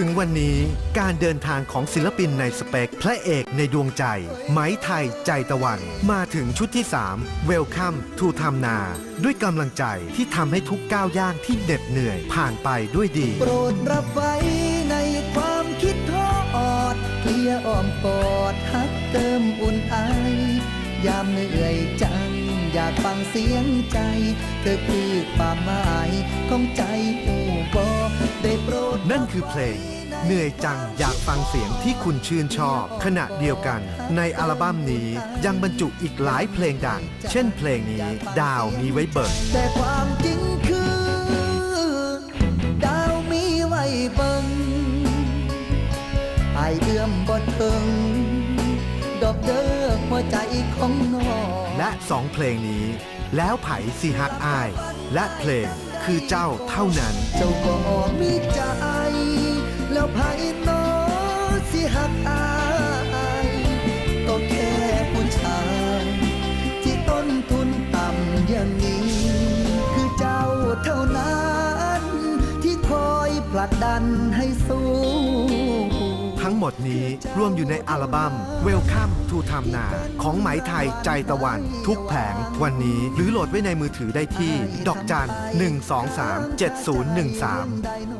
ถึงวันนี้การเดินทางของศิลปินในสเปคพระเอกในดวงใจ ไหมไทยใจตะวัน มาถึงชุดที่ 3 Welcome to ทำนา ด้วยกำลังใจที่ทำให้ทุกก้าวย่างที่เหน็ดเหนื่อย ผ่านไปด้วยดี โปรดรับไว้ในความคิดทอดเคลียอ้อมกอดฮักเติมอุ่นไอยามเหนื่อยจัง อยากฟังเสียงใจ เธอคือความหมายของใจหูบอได้โปรด นั่นคือเพลง เหนื่อยจังอยากฟังเสียงที่คุณชื่นชอบ ขณะเดียวกัน ในอัลบั้มนี้ยังบรรจุอีกหลายเพลงดัง เช่นเพลงนี้ ดาวมีไว้เบิกแต่ความจริงคือ ดาวมีไว้เบิงไอายเอื้อมบ่ถึงดอกเด้อหัวใจของน้องและสองเพลงนี้ แล้วไผ่สิฮักอาย และเพลงคือเจ้าเท่านั้น เจ้าก็มีใจ แล้วภายนอสิหักอายก็แค่ผู้ชายที่ต้นทุนต่ำอย่างนี้ คือเจ้าเท่านั้นที่คอยผลักดันให้สู้ทั้งหมดนี้รวมอยู่ในอัลบั้ม Welcome to ทำนา ของไหมไทยใจตะวัน ทุกแผง วันนี้หรือโหลดไว้ในมือถือได้ที่ ดอกจัน 123 7013